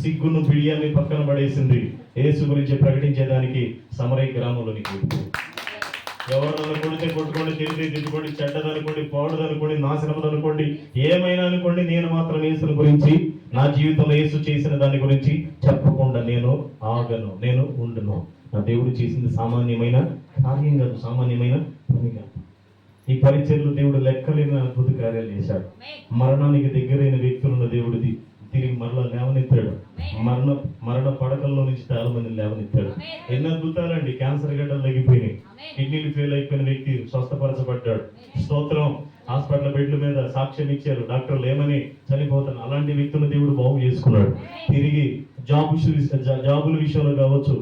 సిగ్గును బిడియాన్ని పక్కన పడేసింది. యేసు గురించి ప్రకటించేదానికి సమరయ గ్రామంలోనికి వెళ్ళిపోయింది ఎవరు కొడితే కొట్టుకోండి తిరిగి తిట్టుకోండి చెడ్డదనుకోండి పాడుదనుకోండి నాశనం అనుకోండి ఏమైనా అనుకోండి నేను మాత్రం యేసుని గురించి నా జీవితంలో యేసు చేసిన దాని గురించి చెప్పకుండా నేను ఆగను నేను ఉండును. నా దేవుడు చేసింది సామాన్యమైన కార్యం కాదు సామాన్యమైన పని కాదు. ఈ పరిచయలు దేవుడు లెక్కలేని అద్భుత కార్యాలు చేశాడు. మరణానికి దగ్గరైన వ్యక్తులను దేవుడిది తిరిగి మరలా లేవనెత్తాడు. మరణ మరణ పడకల్లో నుంచి చాలా మంది లేవనెత్తాడు ఎన్ని అద్భుతాలండి క్యాన్సర్ గడ్డలు తగ్గిపోయినాయి. కిడ్నీలు ఫెయిల్ అయిపోయిన వ్యక్తి స్వస్థపరచబడ్డాడు. స్తోత్రం. హాస్పిటల్ బెడ్ల మీద సాక్ష్యం ఇచ్చారు. డాక్టర్లు ఏమని చనిపోతాను అలాంటి వ్యక్తులను దేవుడు బాగు చేసుకున్నాడు. తిరిగి జాబ్ జాబుల విషయంలో కావచ్చు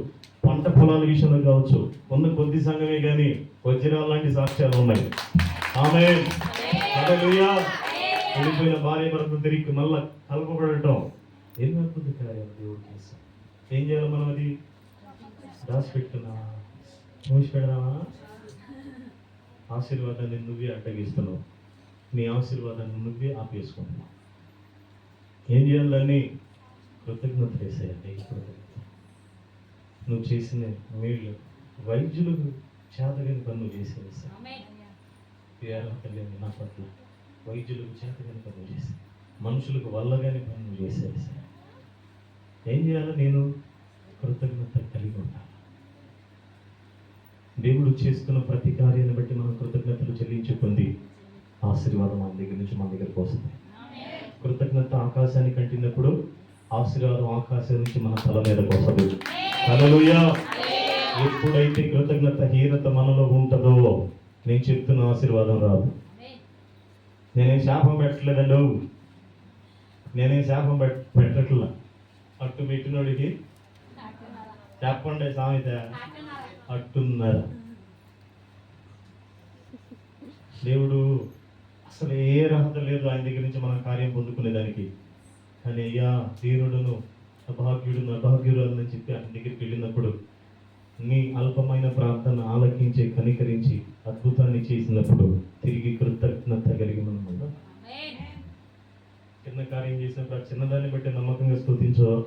పంట పొలాల విషయంలో కావచ్చు ఉన్న కొద్ది సంఘమే కానీ వజ్రాల లాంటి సాక్ష్యాలు ఉన్నాయి. ఆమె వెళ్ళిపోయిన భార్య భర్త తిరిగి మళ్ళా కలపబడటం ఎన్ని అద్భుత కార్యాలు దేవుడు చేస్తాం ఏం చేయాలి మనం అది? దాచిపెట్టుకున్నా మూసి పెడదామా? ఆశీర్వాదాన్ని నువ్వే అడ్డగిస్తున్నావు నీ ఆశీర్వాదాన్ని నువ్వే ఆపేసుకుంటున్నావు. ఏం చేయాలి దాన్ని? కృతజ్ఞత చేసేయండి కృతజ్ఞత నువ్వు చేసిన మేలు వైద్యులకు చేతగని పనులు చేసేసి అర్హత లేని నా పట్ల. వైద్యులకు చేతగని పనులు చేసి మనుషులకు వల్లగాని పనులు చేసేసి ఏం చేయాలో నేను కృతజ్ఞత కలిగి ఉండాలి దేవుడు చేస్తున్న ప్రతి కార్యాన్ని బట్టి మనం కృతజ్ఞతలు చెల్లించుకుంది ఆశీర్వాదం మన దగ్గర నుంచి మన దగ్గరకు వస్తుంది. కృతజ్ఞత ఆకాశానికి కంటినప్పుడు ఆశీర్వాదం ఆకాశం నుంచి మన తల మీదకు వస్తుంది హల్లెలూయా! ఎప్పుడైతే కృతజ్ఞత హీనత మనలో ఉంటుందో నేను చెప్తున్న ఆశీర్వాదం రాదు. నేనేం శాపం పెట్టలేదండి. నేనేం శాపం పెట్ పెట్టట్లా. అట్టు పెట్టినోడికి చెప్పండి సామెత. అట్టున్నారు. దేవుడు అసలు ఏ రహత లేదు ఆయన దగ్గర నుంచి మనం కార్యం పొందుకునేదానికి. కానీ అయ్యా దీనుడును అభాగ్యుడును అభాగ్యురాలు అని చెప్పి ఆయన దగ్గరికి వెళ్ళినప్పుడు నీ అల్పమైన ప్రార్థన ఆలకించి కనికరించి అద్భుతాన్ని చేసినప్పుడు తిరిగి కృత కలిగి మనం ఉందాం. చేసినప్పుడు ఆ చిన్నదాన్ని బట్టి నమ్మకంగా స్థుతించో.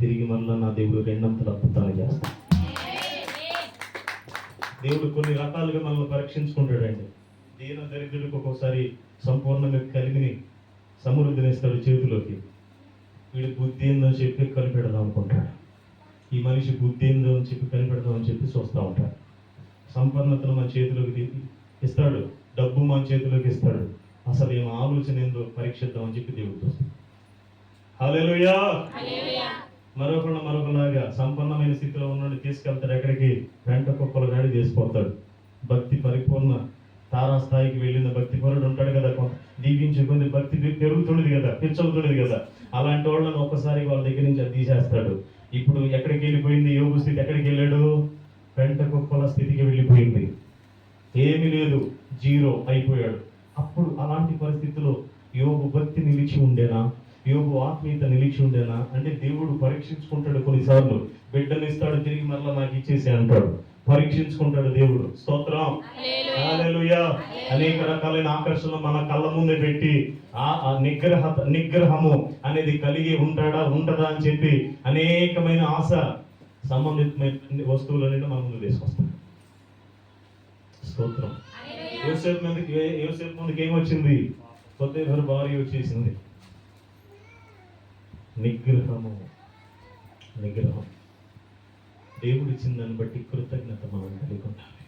తిరిగి మళ్ళీ నా దేవుడు రెండంతలు అద్భుతాలు చేస్తాడు. దేవుడు కొన్ని రకాలుగా మనల్ని పరీక్షించుకుంటాడండి. దీన దరిద్రులకు ఒక్కొక్కసారి సంపూర్ణంగా కలిగిని సమృద్ధినిస్తాడు చేతిలోకి. వీడు బుద్ధి ఏందో చెప్పి కనిపెడదాం అనుకుంటాడు. ఈ మనిషి బుద్ధి ఏందో అని చెప్పి కనిపెడదాం అని చెప్పి చూస్తూ ఉంటాడు. సంపన్నతను మన చేతిలోకి ఇస్తాడు. డబ్బు మన చేతిలోకి ఇస్తాడు. అసలు ఏం ఆలోచన ఏందో పరీక్షిద్దాం అని చెప్పి దేవుడు చూస్తాడు. హల్లెలూయా. మరొకళ్ళు మరొకలాగా సంపన్నమైన స్థితిలో ఉన్నాడు తీసుకెళ్తాడు. ఎక్కడికి? వెంట కుప్పలు గాడి చేసిపోతాడు భక్తి పరిపూర్ణ తారాస్థాయికి వెళ్ళిన భక్తి పరుడు ఉంటాడు కదా. కొంత దీవించే కొద్ది భక్తి పె- పెరుగుతున్నది కదా. పెంచవుతున్నది కదా. అలాంటి వాళ్ళని ఒక్కసారి వాళ్ళ దగ్గర నుంచి అది తీసేస్తాడు. ఇప్పుడు ఎక్కడికి వెళ్ళిపోయింది? యోగు స్థితి ఎక్కడికి వెళ్ళాడు? వెంట కుప్పల స్థితికి వెళ్ళిపోయింది. ఏమీ లేదు. జీరో అయిపోయాడు. అప్పుడు అలాంటి పరిస్థితిలో యోగు భక్తి నిలిచి ఉండేనా? యోగు ఆత్మీయత నిలిచి ఉండేనా? అంటే దేవుడు పరీక్షించుకుంటాడు కొన్నిసార్లు. బిడ్డనిస్తాడు తిరిగి మరలా నాకు ఇచ్చేసి అంటాడు. పరీక్షించుకుంటాడు దేవుడు. స్తోత్రం. అనేక రకాలైన ఆకర్షణలు మన కళ్ళ ముందే పెట్టి ఆ నిగ్రహ నిగ్రహము అనేది కలిగి ఉంటాడా ఉండదా అని చెప్పి అనేకమైన ఆశ సంబంధితమైన వస్తువులన్నీ మన ముందు తీసుకొస్తాడు. స్తోత్రం. యోసేపు మీదకి యోసేపు ముందుకు ఏమొచ్చింది కొత్తేభర్ భార్య వచ్చేసింది. నిగ్రహము. నిగ్రహం. దేవుడు ఇచ్చిన దాన్ని బట్టి కృతజ్ఞత మనం కలిగి ఉండాలి.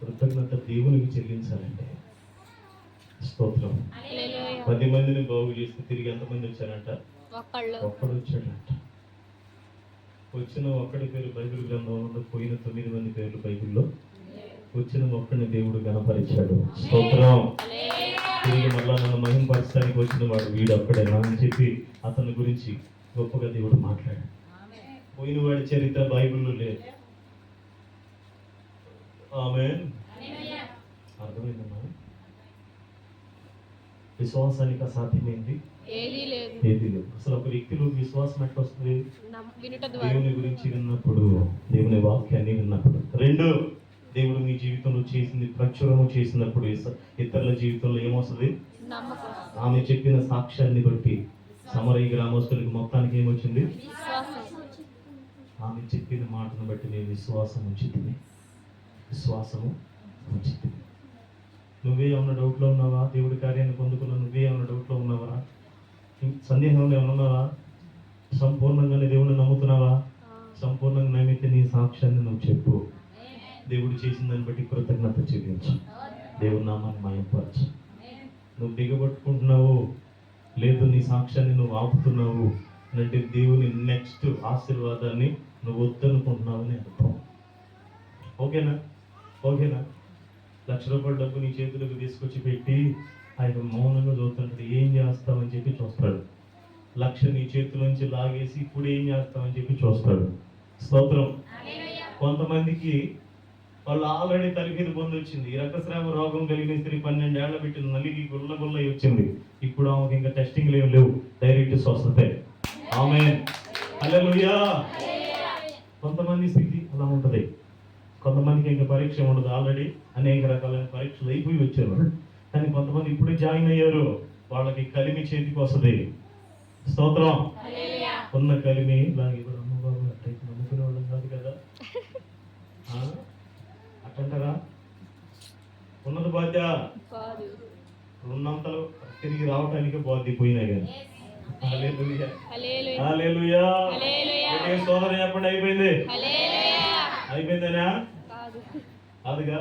కృతజ్ఞత దేవునికి చెల్లించాలంటే స్తోత్రం. పది మందిని బాగు చేస్తే తిరిగి ఎంతమంది వచ్చారంట? ఒక్కడు వచ్చాడంట. వచ్చిన ఒక్కడి పేరు బైబిల్ గ్రంథంలో పోయిన తొమ్మిది మంది పేర్లు బైబిల్లో. వచ్చిన ఒక్కడిని దేవుడు గణపరిచాడు స్తోత్రం. తిరిగి మళ్ళా నన్ను మహింపరచడానికి వచ్చిన వాడు వీడు ఒక్కడేనా అని చెప్పి అతని గురించి గొప్పగా దేవుడు మాట్లాడాడు. పోయిన వాడి చరిత్ర బైబిల్లో లేదు. ఆమె అర్థమైందమ్మా? విశ్వాసానికి అసాధ్యమైంది ఏదీ లేదు. అసలు ఒక వ్యక్తిలో విశ్వాసం ఎట్లా వస్తుంది? దేవుని గురించి విన్నప్పుడు దేవుని వాక్యాన్ని విన్నప్పుడు. రెండు. దేవుడు మీ జీవితంలో చేసింది ప్రచురము చేసినప్పుడు ఇతరుల జీవితంలో ఏమొస్తుంది? ఆమె చెప్పిన సాక్ష్యాన్ని బట్టి సమరయ్య గ్రామస్తులకి మొత్తానికి ఏమొచ్చింది? ఆమె చెప్పిన మాటను బట్టి నేను విశ్వాసం ఉంచితిని విశ్వాసము ఉంచితిని నువ్వే ఏమన్నా డౌట్లో ఉన్నావా? దేవుడి కార్యాన్ని పొందుకున్న నువ్వే ఏమన్నా డౌట్లో ఉన్నావా? సందేహంలో ఏమన్నా ఉన్నావా? సంపూర్ణంగానే దేవుడిని నమ్ముతున్నావా? సంపూర్ణంగా నమ్మితే నీ సాక్ష్యాన్ని నువ్వు చెప్పు. దేవుడు చేసిన దాన్ని బట్టి కృతజ్ఞత చూపించు దేవుడి నామాన్ని మాయపరచు. నువ్వు దిగబట్టుకుంటున్నావు లేదు నీ సాక్ష్యాన్ని నువ్వు ఆపుతున్నావు అంటే దేవుని నెక్స్ట్ ఆశీర్వాదాన్ని నువ్వు వద్దనుకుంటున్నావు అని అర్థం. ఓకేనా? ఓకేనా? లక్ష రూపాయల డబ్బు నీ చేతులకు తీసుకొచ్చి పెట్టి ఆయన మౌనంగా చూస్తుంటాడు ఏం చేస్తావని చెప్పి చూస్తాడు. లక్ష నీ చేతిలోంచి లాగేసి ఇప్పుడు ఏం చేస్తావని చెప్పి చూస్తాడు. స్తోత్రం. కొంతమందికి వాళ్ళు ఆల్రెడీ తలకిది పొంది వచ్చింది. ఈ రక్తస్రావ రోగం కలిగిన స్త్రీ పన్నెండేళ్ళ పెట్టిన నలిగి గుల్ల గుల్ల వచ్చింది. ఇప్పుడు ఆమెకి ఇంకా టెస్టింగ్ లేవు లేవు. డైరెక్ట్ స్వస్థతే. ఆమె కొంతమంది స్థితి అలా ఉంటది. కొంతమందికి ఇంకా పరీక్ష ఉండదు. ఆల్రెడీ అనేక రకాలైన పరీక్షలు అయిపోయి వచ్చారు కానీ కొంతమంది ఇప్పుడే జాయిన్ అయ్యారు. వాళ్ళకి కలిమి చేతికి వస్తుంది. స్తోత్రం. ఉన్న కలిమి ఇలాగ అమ్మ బాబు నమ్ముకునే వాళ్ళం కాదు కదా ఆ? అట్టంటారా ఉన్నది బాధ్య ఉన్నంతలో తిరిగి రావటానికి బాధ్య పోయినా కానీ స్తోత్రం చెప్పండి అయిపోయింది? అయిపోయిందేనా? కాదు. కాదుగా.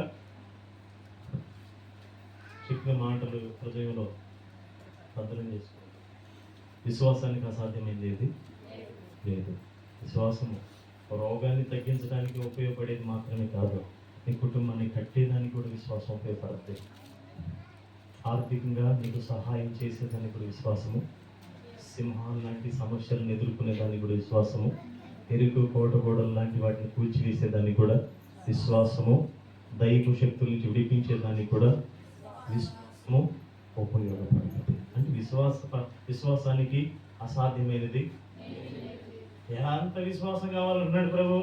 చెప్పిన మాటలు హృదయంలో భద్రం చేసుకో విశ్వాసానికి అసాధ్యమైంది ఏది లేదు. విశ్వాసము రోగాన్ని తగ్గించడానికి ఉపయోగపడేది మాత్రమే కాదు. నీ కుటుంబాన్ని కట్టేదానికి కూడా విశ్వాసం ఉపయోగపడుతుంది ఆర్థికంగా నీకు సహాయం చేసేదానికి కూడా విశ్వాసము. సింహాలు లాంటి సమస్యలను ఎదుర్కొనేదానికి కూడా విశ్వాసము. ఎరుకు కోటగోడలు లాంటి వాటిని కూల్చివేసేదానికి కూడా విశ్వాసము. దైవ శక్తుల నుంచి విడిపించేదానికి కూడా విశ్వాసము ఉపయోగపడుతుంది అంటే విశ్వాస విశ్వాసానికి అసాధ్యమైనది. ఎలా అంత విశ్వాసం కావాలన్నాడు ప్రభు?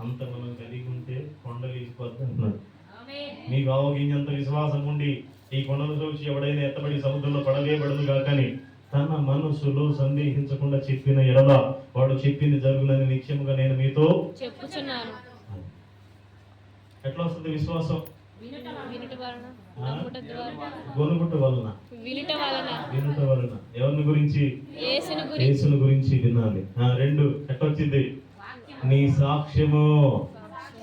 అంత మనం కలిగి ఉంటే కొండలు ఈసిపోద్ది అంటున్నాడు మీకు ఆవగింజంత విశ్వాసం ఉండి ఈ కొండను చూసి ఎవడైనా ఎత్తబడి సముద్రంలో పడవేయబడదు కాకని తన మనసులో సందేహించకుండా చెప్పిన ఎడల వాడు చెప్పింది జరుగునని నిత్యముగా నేను మీతో చెప్పుచున్నాను. ఎట్లా వస్తుంది విశ్వాసం? వినుట వలన. వినుట వలన. వినుట వలన. ఎవరిని గురించి? యేసుని గురించి. యేసుని గురించి వినాలి. ఆ, రెండు. ఎట్టొచ్చింది నీ సాక్ష్యము.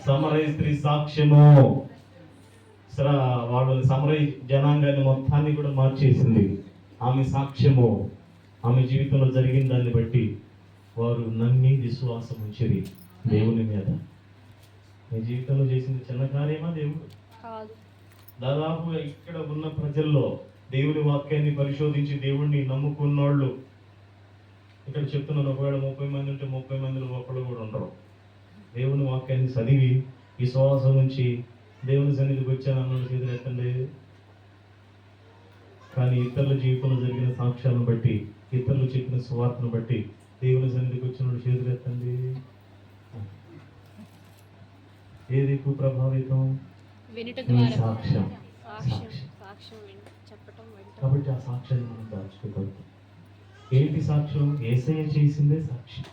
సమరయ స్త్రీ సాక్ష్యము. సరే వాళ్ళు సమరయ జనాంగాన్ని మొత్తాన్ని కూడా మార్చేసింది. ఆమె సాక్ష్యము. ఆమె జీవితంలో జరిగిన దాన్ని బట్టి వారు నమ్మి విశ్వాసం ఉంచిరి దేవుని మీద. మీ జీవితంలో చేసింది చిన్న కార్యమా దేవుడు? కాదు. దాదాపుగా ఇక్కడ ఉన్న ప్రజల్లో దేవుని వాక్యాన్ని పరిశోధించి దేవుణ్ణి నమ్ముకున్నోళ్ళు ఇక్కడ చెప్తున్నాను ఒకవేళ ముప్పై మంది ఉంటే ముప్పై మందిలో ఒకళ్ళు కూడా ఉండరు. దేవుని వాక్యాన్ని చదివి విశ్వాసం ఉంచి దేవుని సన్నిధికి వచ్చాను అన్నాడు చేతులు ఎత్తండి కానీ ఇతరుల జీవితంలో జరిగిన సాక్ష్యాలను బట్టి ఇతరులు చెప్పిన సువార్తను బట్టి దేవుని సన్నిధికి వచ్చిన చేతులు ఎత్తండి ఏది ఎక్కువ ప్రభావితం? సాక్ష్యం. కాబట్టి ఆ సాక్ష్యాన్ని మనం దాచుకోగలుగుతాం. ఏంటి సాక్ష్యం? ఏసయ్య చేసిందే సాక్షి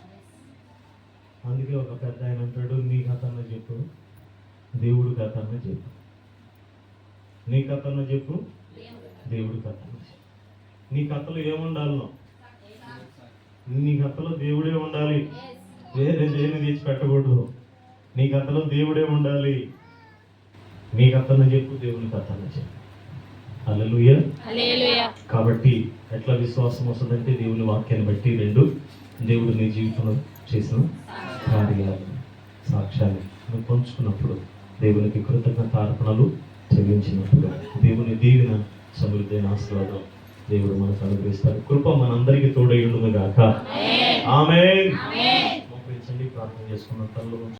అందుకే ఒక పెద్ద ఆయన అంటాడు నీ కథన్న చెప్పు దేవుడు కథన్న చెప్పు. నీ కథన్న చెప్పు దేవుడు కథన్న చెప్పు. నీ కథలో ఏముండాలనో నీ కథలో దేవుడే ఉండాలి. వేరే దేని తెచ్చి పెట్టకూడదు. నీ కథలో దేవుడే ఉండాలి. నీ కథను చెప్పు దేవుని కథను చెప్పు. కాబట్టి ఎట్లా విశ్వాసం వస్తుందంటే దేవుని వాక్యాన్ని బట్టి రెండు దేవుడు నీ జీవితంలో చేసిన కార్యాలు సాక్ష్యాలు నువ్వు పంచుకున్నప్పుడు దేవునికి కృతజ్ఞత అర్పణలు చెల్లించినప్పుడు దేవుని దీవెన సమృద్ధైన ఆశీర్వాదం దేవుడు మనకు అనుగ్రహిస్తారు. కృప మనందరికీ తోడై ఉండును గాక ఆమె ప్రార్థన చేసుకున్న. తల్లు